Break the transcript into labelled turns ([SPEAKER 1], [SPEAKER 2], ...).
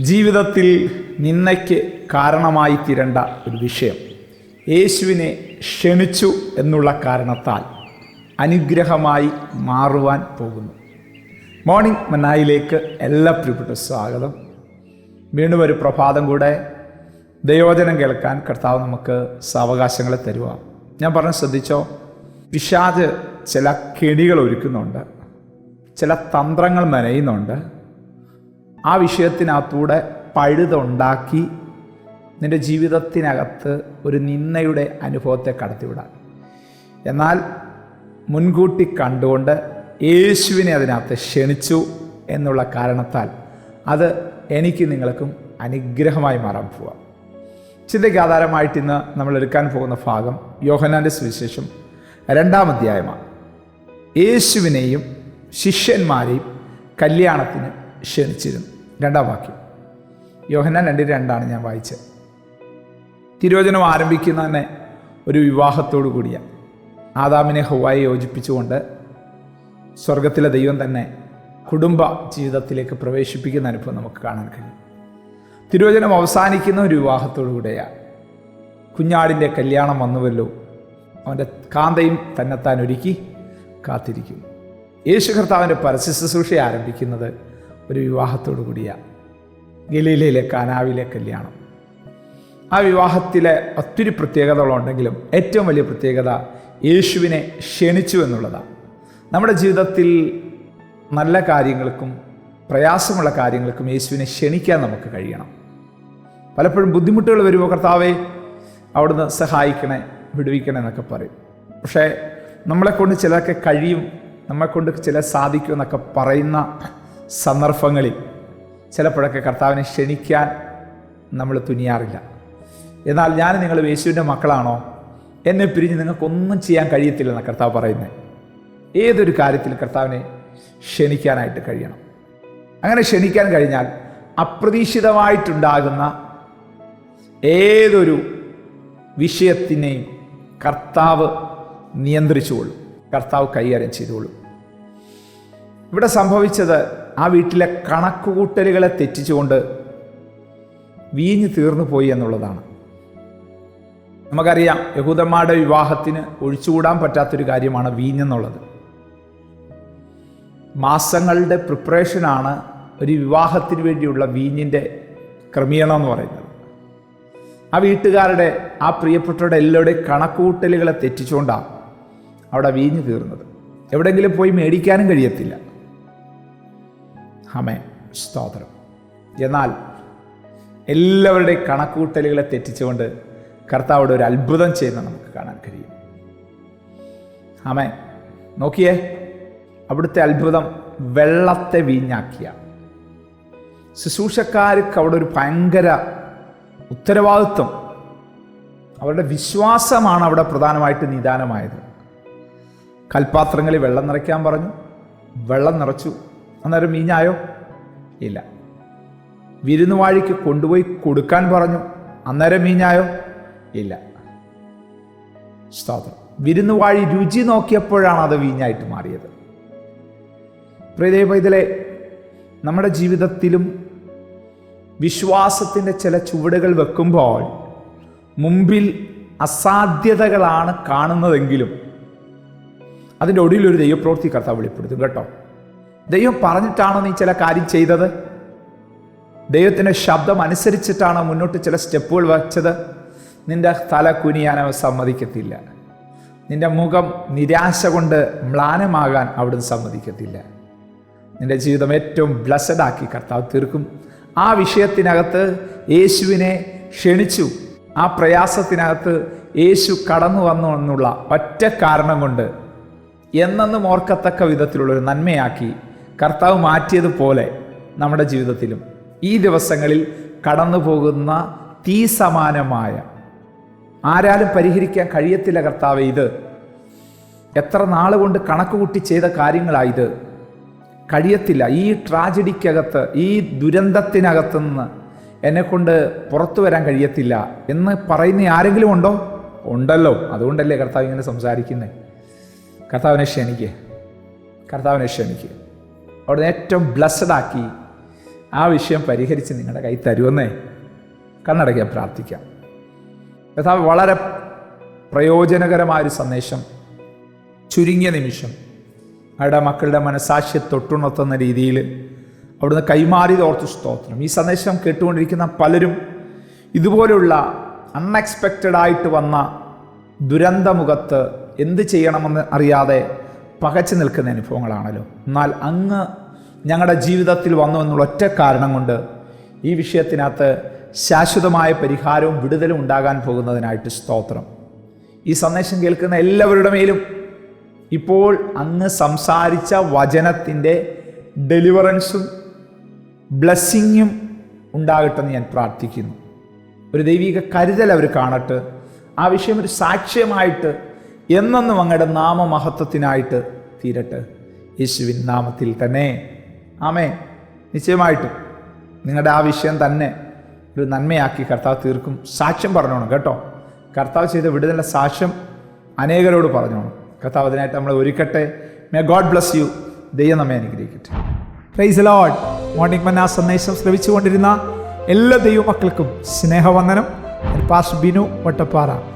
[SPEAKER 1] ജീവിതത്തിൽ നിന്നയ്ക്ക് കാരണമായി തീരേണ്ട ഒരു വിഷയം. യേശുവിനെ ക്ഷണിച്ചു എന്നുള്ള കാരണത്താൽ അനുഗ്രഹമായി മാറുവാൻ പോകുന്നു. മോർണിംഗ് മന്നായിലേക്ക് എല്ലാ പ്രിയപ്പെട്ട സ്വാഗതം. വീണ്ടും ഒരു പ്രഭാതം കൂടെ ദയോജനം കേൾക്കാൻ കർത്താവ് നമുക്ക് സാവകാശങ്ങളെ തരുക ഞാൻ പറഞ്ഞ ശ്രദ്ധിച്ചോ? പിശാജ് ചില കെണികൾ ഒരുക്കുന്നുണ്ട്. ചില തന്ത്രങ്ങൾ മെനയുന്നുണ്ട്. ആ വിഷയത്തിനകത്തൂടെ പഴുതുണ്ടാക്കി നിന്റെ ജീവിതത്തിനകത്ത് ഒരു നിന്നയുടെ അനുഭവത്തെ കടത്തിവിടാൻ. എന്നാൽ മുൻകൂട്ടി കണ്ടുകൊണ്ട് യേശുവിനെ അതിനകത്ത് ക്ഷണിച്ചു എന്നുള്ള കാരണത്താൽ അത് എനിക്ക് നിങ്ങൾക്കും അനുഗ്രഹമായി മാറാൻ പോവാം. ചിന്തയ്ക്ക് ആധാരമായിട്ട് ഇന്ന് നമ്മൾ എടുക്കാൻ പോകുന്ന ഭാഗം യോഹനാന്റെ സുവിശേഷം രണ്ടാം അധ്യായമാണ്. യേശുവിനെയും ശിഷ്യന്മാരെയും കല്യാണത്തിന് ക്ഷണിച്ചിരുന്നു. രണ്ടാം വാക്യം. യോഹന രണ്ട് രണ്ടാണ് ഞാൻ വായിച്ചത്. തിരോചനം ആരംഭിക്കുന്ന തന്നെ ഒരു വിവാഹത്തോടു കൂടിയാണ് ആദാമിനെ ഹവായി യോജിപ്പിച്ചുകൊണ്ട് സ്വർഗത്തിലെ ദൈവം തന്നെ കുടുംബ ജീവിതത്തിലേക്ക് പ്രവേശിപ്പിക്കുന്ന അനുഭവം നമുക്ക് കാണാൻ കഴിയും. തിരുവചനം അവസാനിക്കുന്ന ഒരു വിവാഹത്തോടു കൂടെയാണ് കുഞ്ഞാടിന്റെ കല്യാണം വന്നുവല്ലോ. അവന്റെ കാന്തയും തന്നെത്താൻ ഒരുക്കി കാത്തിരിക്കും. യേശു കർത്താവിന്റെ പരസ്യ ശുശ്രൂഷ ആരംഭിക്കുന്നത് ഒരു വിവാഹത്തോടു കൂടിയ ഗലീലയിലെ കാനാവിലെ കല്യാണം. ആ വിവാഹത്തിലെ ഒത്തിരി പ്രത്യേകതകളുണ്ടെങ്കിലും ഏറ്റവും വലിയ പ്രത്യേകത യേശുവിനെ ക്ഷണിച്ചു എന്നുള്ളതാണ്. നമ്മുടെ ജീവിതത്തിൽ നല്ല കാര്യങ്ങൾക്കും പ്രയാസമുള്ള കാര്യങ്ങൾക്കും യേശുവിനെ ക്ഷണിക്കാൻ നമുക്ക് കഴിയണം. പലപ്പോഴും ബുദ്ധിമുട്ടുകൾ വരുമ്പോൾ കർത്താവെ അവിടുന്ന് സഹായിക്കണേ വിടുവിക്കണേ എന്നൊക്കെ പറയും. പക്ഷേ നമ്മളെക്കൊണ്ട് ചിലതൊക്കെ കഴിയും നമ്മളെക്കൊണ്ട് ചില സാധിക്കും എന്നൊക്കെ പറയുന്ന സന്ദർഭങ്ങളിൽ ചിലപ്പോഴൊക്കെ കർത്താവിനെ ക്ഷണിക്കാൻ നമ്മൾ തുനിയാറില്ല. എന്നാൽ ഞാൻ നിങ്ങൾ യേശുവിന്റെ മക്കളാണോ? എന്നെ പിരിഞ്ഞ് നിങ്ങൾക്കൊന്നും ചെയ്യാൻ കഴിയത്തില്ലെന്ന് കർത്താവ് പറയുന്നത് ഏതൊരു കാര്യത്തിൽ കർത്താവിനെ ക്ഷണിക്കാനായിട്ട് കഴിയണം. അങ്ങനെ ക്ഷണിക്കാൻ കഴിഞ്ഞാൽ അപ്രതീക്ഷിതമായിട്ടുണ്ടാകുന്ന ഏതൊരു വിഷയത്തിനെയും കർത്താവ് നിയന്ത്രിച്ചുകൊള്ളും. കർത്താവ് കൈകാര്യം ചെയ്തുകൊള്ളും. ഇവിടെ സംഭവിച്ചത് ആ വീട്ടിലെ കണക്കുകൂട്ടലുകളെ തെറ്റിച്ചുകൊണ്ട് വീഞ്ഞു തീർന്നു പോയി എന്നുള്ളതാണ്. നമുക്കറിയാം യഹൂദന്മാരുടെ വിവാഹത്തിന് ഒഴിച്ചുകൂടാൻ പറ്റാത്തൊരു കാര്യമാണ് വീഞ്ഞെന്നുള്ളത് മാസങ്ങളുടെ പ്രിപ്പറേഷനാണ് ഒരു വിവാഹത്തിന് വേണ്ടിയുള്ള വീഞ്ഞിന്റെ ക്രമീകരണം എന്ന് പറയുന്നത്. ആ വീട്ടുകാരുടെ ആ പ്രിയപ്പെട്ടവരുടെ എല്ലാവരുടെയും കണക്കുകൂട്ടലുകളെ തെറ്റിച്ചുകൊണ്ടാണ് അവിടെ വീഞ്ഞു തീർന്നത്. എവിടെയെങ്കിലും പോയി മേടിക്കാനും കഴിയത്തില്ല. ഹമേ സ്തോത്രം. എന്നാൽ എല്ലാവരുടെയും കണക്കൂട്ടലുകളെ തെറ്റിച്ചുകൊണ്ട് കർത്താവിടെ ഒരു അത്ഭുതം ചെയ്യുന്ന നമുക്ക് കാണാൻ കഴിയും. ആമേ നോക്കിയേ അവിടുത്തെ അത്ഭുതം വെള്ളത്തെ വീഞ്ഞാക്കിയ. ശുശ്രൂഷക്കാർക്ക് അവിടെ ഒരു ഭയങ്കര ഉത്തരവാദിത്വം. അവരുടെ വിശ്വാസമാണ് അവിടെ പ്രധാനമായിട്ട് നിദാനമായത്. കൽപാത്രങ്ങളിൽ വെള്ളം നിറയ്ക്കാൻ പറഞ്ഞു വെള്ളം നിറച്ചു. അന്നേരം മീഞ്ഞായോ ഇല്ല. വിരുന്നുവാഴിക്ക് കൊണ്ടുപോയി കൊടുക്കാൻ പറഞ്ഞു. അന്നേരം മീഞ്ഞായോ ഇല്ല. സ്തോത്രം. വിരുന്നുവാഴി രുചി നോക്കിയപ്പോഴാണ് അത് വീഞ്ഞായിട്ട് മാറിയത്. പ്രിയതേ പൈതലെ നമ്മുടെ ജീവിതത്തിലും വിശ്വാസത്തിന്റെ ചില ചുവടുകൾ വെക്കുമ്പോൾ മുമ്പിൽ അസാധ്യതകളാണ് കാണുന്നതെങ്കിലും അതിന്റെ ഒടുവിലൊരു ദൈവപ്രവൃത്തി കർത്താവ് വെളിപ്പെടുത്തും. കേട്ടോ? ദൈവം പറഞ്ഞിട്ടാണോ നീ ചില കാര്യം ചെയ്തത്? ദൈവത്തിന്റെ ശബ്ദം അനുസരിച്ചിട്ടാണോ മുന്നോട്ട് ചില സ്റ്റെപ്പുകൾ വച്ചത്? നിന്റെ തല കുനിയാൻ അവൻ സമ്മതിക്കത്തില്ല. നിന്റെ മുഖം നിരാശ കൊണ്ട് മ്ലാനമാകാൻ അവിടുന്ന് സമ്മതിക്കത്തില്ല. നിന്റെ ജീവിതം ഏറ്റവും ബ്ലസ്സഡ് ആക്കി കർത്താവ് തീർക്കും. ആ വിഷയത്തിനകത്ത് യേശുവിനെ ക്ഷണിച്ചു. ആ പ്രയാസത്തിനകത്ത് യേശു കടന്നു വന്നു എന്നുള്ള ഒറ്റ കാരണം കൊണ്ട് എന്നെന്നും ഓർക്കത്തക്ക വിധത്തിലുള്ളൊരു നന്മയാക്കി കർത്താവ് മാറ്റിയതുപോലെ നമ്മുടെ ജീവിതത്തിലും ഈ ദിവസങ്ങളിൽ കടന്നു പോകുന്ന തീ സമാനമായ ആരാലും പരിഹരിക്കാൻ കഴിയത്തില്ല കർത്താവ് ഇത്. എത്ര നാളുകൊണ്ട് കണക്ക് കൂട്ടി ചെയ്ത കാര്യങ്ങളായത് കഴിയത്തില്ല. ഈ ട്രാജഡിക്കകത്ത് ഈ ദുരന്തത്തിനകത്തുനിന്ന് എന്നെക്കൊണ്ട് പുറത്തു വരാൻ കഴിയത്തില്ല എന്ന് പറയുന്ന ആരെങ്കിലും ഉണ്ടോ? ഉണ്ടല്ലോ. അതുകൊണ്ടല്ലേ കർത്താവ് ഇങ്ങനെ സംസാരിക്കുന്നത് കർത്താവിനെ ക്ഷണിക്കുക കർത്താവിനെ ക്ഷണിക്കുക അവിടുന്ന് ഏറ്റവും ബ്ലസ്ഡ് ആക്കി ആ വിഷയം പരിഹരിച്ച് നിങ്ങളുടെ കൈ തരുമെന്നേ കണ്ണടയ്ക്കാൻ പ്രാർത്ഥിക്കാം. യഥാ വളരെ പ്രയോജനകരമായൊരു സന്ദേശം ചുരുങ്ങിയ നിമിഷം അവരുടെ മക്കളുടെ മനസാക്ഷിയെ തൊട്ടുണർത്തുന്ന രീതിയിൽ അവിടുന്ന് കൈമാറിയത് ഓർത്ത് സ്തോത്രം. ഈ സന്ദേശം കേട്ടുകൊണ്ടിരിക്കുന്ന പലരും ഇതുപോലുള്ള അൺഎക്സ്പെക്റ്റഡ് ആയിട്ട് വന്ന ദുരന്തമുഖത്ത് എന്ത് ചെയ്യണമെന്ന് അറിയാതെ പകച്ചു നിൽക്കുന്ന അനുഭവങ്ങളാണല്ലോ. എന്നാൽ അങ്ങ് ഞങ്ങളുടെ ജീവിതത്തിൽ വന്നു എന്നുള്ള ഒറ്റ കാരണം കൊണ്ട് ഈ വിഷയത്തിനകത്ത് ശാശ്വതമായ പരിഹാരവും വിടുതലും ഉണ്ടാകാൻ പോകുന്നതിനായിട്ട് സ്തോത്രം. ഈ സന്ദേശം കേൾക്കുന്ന എല്ലാവരുടെ മേലും ഇപ്പോൾ അങ്ങ് സംസാരിച്ച വചനത്തിന്റെ ഡെലിവറൻസും ബ്ലെസ്സിങ്ങും ഉണ്ടാകട്ടെ എന്ന് ഞാൻ പ്രാർത്ഥിക്കുന്നു. ഒരു ദൈവിക കരുതൽ അവർ കാണട്ടെ. ആ വിഷയം ഒരു സാക്ഷ്യമായിട്ട് എന്നെന്നും അങ്ങയുടെ നാമമഹത്വത്തിനായിട്ട് തീരട്ടെ. യേശുവിൻ നാമത്തിൽ തന്നെ. ആമേ നിശ്ചയമായിട്ടും നിങ്ങളുടെ ആ വിഷയം തന്നെ ഒരു നന്മയാക്കി കർത്താവ് തീർക്കും. സാക്ഷ്യം പറഞ്ഞോണം കേട്ടോ. കർത്താവ് ചെയ്ത വിടുതലിന്റെ സാക്ഷ്യം അനേകരോട് പറഞ്ഞോണം. കർത്താവ് അതിനായിട്ട് നമ്മളെ ഒരുക്കട്ടെ. മേ ഗോഡ് ബ്ലസ് യു ദൈവം നമ്മെ അനുഗ്രഹിക്കട്ടെ. പ്രൈസ് ലോഡ് മോർണിംഗ് മന്ന സന്ദേശം ശ്രവിച്ചുകൊണ്ടിരുന്ന എല്ലാ ദൈവമക്കൾക്കും സ്നേഹവന്ദനം. പാസ് ബിനു വട്ടപ്പാറ.